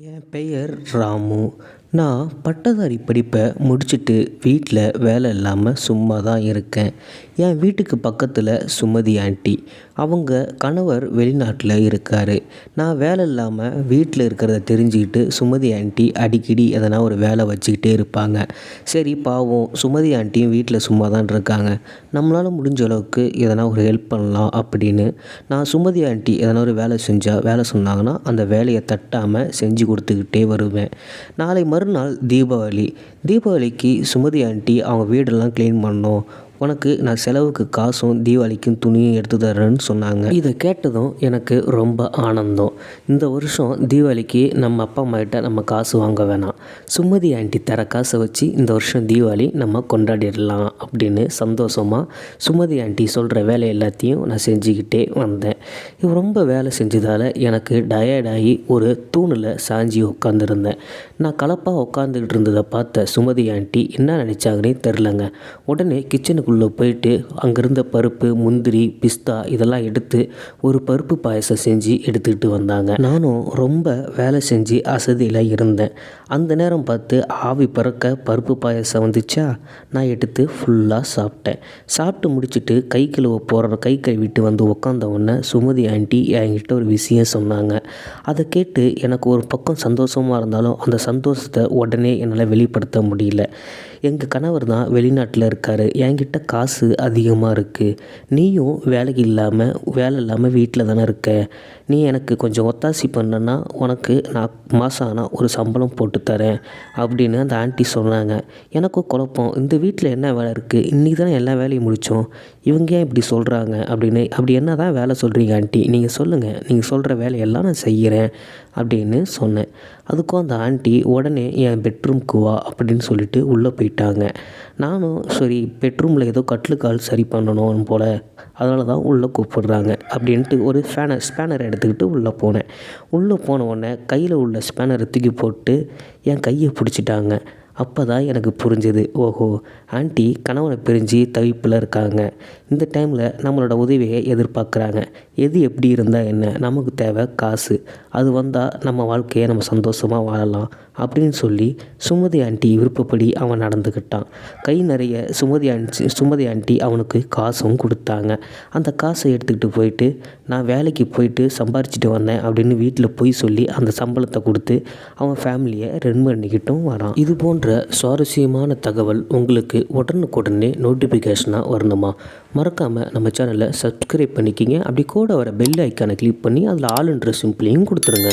என் பெயர் ராமு. நான் பட்டதாரி படிப்பை முடிச்சுட்டு வீட்டில் வேலை இல்லாமல் சும்மா தான் இருக்கேன். என் வீட்டுக்கு பக்கத்தில் சுமதி ஆண்டி அவங்க கணவர் வெளிநாட்டில் இருக்கார். நான் வேலை இல்லாமல் வீட்டில் இருக்கிறத தெரிஞ்சுக்கிட்டு சுமதி ஆண்டி அடிக்கடி எதனா ஒரு வேலை வச்சுக்கிட்டே இருப்பாங்க. சரி பாவம். சுமதி ஆண்டியும் வீட்டில் சும்மா தான் இருக்காங்க. நம்மளால் முடிஞ்ச அளவுக்கு எதனா ஒரு ஹெல்ப் பண்ணலாம் அப்படின்னு நான் சுமதி ஆண்டி எதனா ஒரு வேலை செஞ்சால் வேலை சொன்னாங்கன்னா அந்த வேலையை தட்டாமல் செஞ்சு கொடுத்துக்கிட்டே வருவேன். நாளை மறுநாள் தீபாவளி. தீபாவளிக்கு சுமதி ஆண்டி அவங்க வீடெல்லாம் க்ளீன் பண்ணணும் உனக்கு நான் செலவுக்கு காசும் தீபாவளிக்கும் துணியும் எடுத்து தரேன்னு சொன்னாங்க. இதை கேட்டதும் எனக்கு ரொம்ப ஆனந்தம். இந்த வருஷம் தீபாவளிக்கு நம்ம அப்பா அம்மாக்கிட்ட நம்ம காசு வாங்க வேணாம். சுமதி ஆண்டி தர காசை வச்சு இந்த வருஷம் தீபாவளி நம்ம கொண்டாடிடலாம் அப்படின்னு சந்தோஷமாக சுமதி ஆண்டி சொல்கிற வேலை எல்லாத்தையும் நான் செஞ்சுக்கிட்டே வந்தேன். இது ரொம்ப வேலை செஞ்சதால் எனக்கு டயர்டாகி ஒரு தூணில் சாஞ்சி உட்காந்துருந்தேன் நான் கலப்பாக உட்காந்துக்கிட்டு இருந்ததை பார்த்த சுமதி ஆண்டி என்ன நினச்சாங்கன்னே தெரிலங்க. உடனே கிச்சனுக்கு கிச்சனுக்குள்ளே போயிட்டு அங்கேருந்த பருப்பு முந்திரி பிஸ்தா இதெல்லாம் எடுத்து ஒரு பருப்பு பாயசம் செஞ்சு எடுத்துக்கிட்டு வந்தாங்க. நானும் ரொம்ப வேலை செஞ்சு அசதியில் இருந்தேன். அந்த நேரம் பார்த்து ஆவி பறக்க பருப்பு பாயசம் வந்துச்சா? நான் எடுத்து ஃபுல்லாக சாப்பிட்டேன். சாப்பிட்டு முடிச்சுட்டு கை கழுவ போகிற கை கழுவிட்டு வந்து உட்காந்த உடனே சுமதி ஆண்டி என்கிட்ட ஒரு விஷயம் சொன்னாங்க. அதை கேட்டு எனக்கு ஒரு பக்கம் சந்தோஷமாக இருந்தாலும் அந்த சந்தோஷத்தை உடனே என்னால் வெளிப்படுத்த முடியல. எங்கள் கணவர் தான் வெளிநாட்டில் இருக்கார். என்கிட்ட காசு அதிகமாக இருக்குது நீயும் வேலைக்கு இல்லாமல் வேலை இல்லாமல் வீட்டில் தானே இருக்க. நீ எனக்கு கொஞ்சம் ஒத்தாசி பண்ணனா உனக்கு நான் மாதம் ஆனால் ஒரு சம்பளம் போட்டு தரேன் அப்படின்னு அந்த ஆண்டி சொன்னாங்க. எனக்கும் குழப்பம். இந்த வீட்டில் என்ன வேலை இருக்குது இன்றைக்கி தானே எல்லா வேலையும் முடித்தோம் இவங்க ஏன் இப்படி சொல்கிறாங்க அப்படின்னு அப்படி என்ன தான் வேலை சொல்கிறீங்க ஆண்டி? நீங்கள் சொல்லுங்கள் நீங்கள் சொல்கிற வேலையெல்லாம் நான் செய்கிறேன் அப்படின்னு சொன்னேன். அதுக்கும் அந்த ஆண்டி உடனே என் பெட்ரூம்க்கு வா அப்படின்னு சொல்லிட்டு உள்ளே போயிட்டாங்க. நானும் சரி பெட்ரூமில் ஏதோ கட்லுக்கால் சரி பண்ணணும் போல். அதனால தான் உள்ளே கூப்பிடுறாங்க அப்படின்ட்டு ஒரு ஸ்பேனர் ஸ்பேனர் எடுத்துக்கிட்டு உள்ளே போனேன். உள்ளே போன உடனே கையில் உள்ள ஸ்பேனரை தூக்கி போட்டு என் கையை பிடிச்சிட்டாங்க. அப்போ தான் எனக்கு புரிஞ்சுது ஓஹோ ஆண்டி கணவனை பிரிஞ்சு தவிப்பில் இருக்காங்க. இந்த டைமில் நம்மளோட உதவியை எதிர்பார்க்குறாங்க. எது எப்படி இருந்தால் என்ன? நமக்கு தேவை காசு. அது வந்தால் நம்ம வாழ்க்கையை நம்ம சந்தோஷமாக வாழலாம் அப்படின்னு சொல்லி சுமதி ஆண்டி விருப்பப்படி அவன் நடந்துக்கிட்டான். கை நிறைய சுமதி ஆண்டி சுமதி ஆண்டி அவனுக்கு காசும் கொடுத்தாங்க. அந்த காசை எடுத்துக்கிட்டு போயிட்டு நான் வேலைக்கு போயிட்டு சம்பாரிச்சிட்டு வந்தேன் அப்படின்னு வீட்டில் போய் சொல்லி அந்த சம்பளத்தை கொடுத்து அவன் ஃபேமிலியை ரன் பண்ணிக்கிட்டும் வரான். இது போன்ற சுவாரஸ்யமான தகவல் உங்களுக்கு உடனுக்குடனே நோட்டிஃபிகேஷனாக வரணுமா? மறக்காமல் நம்ம சேனலை சப்ஸ்கிரைப் பண்ணிக்கிங்க. அப்படி கூட வர பெல் ஐக்கானை கிளிக் பண்ணி அதில் ஆளுன்ற சிம்பிளையும் கொடுத்துருங்க.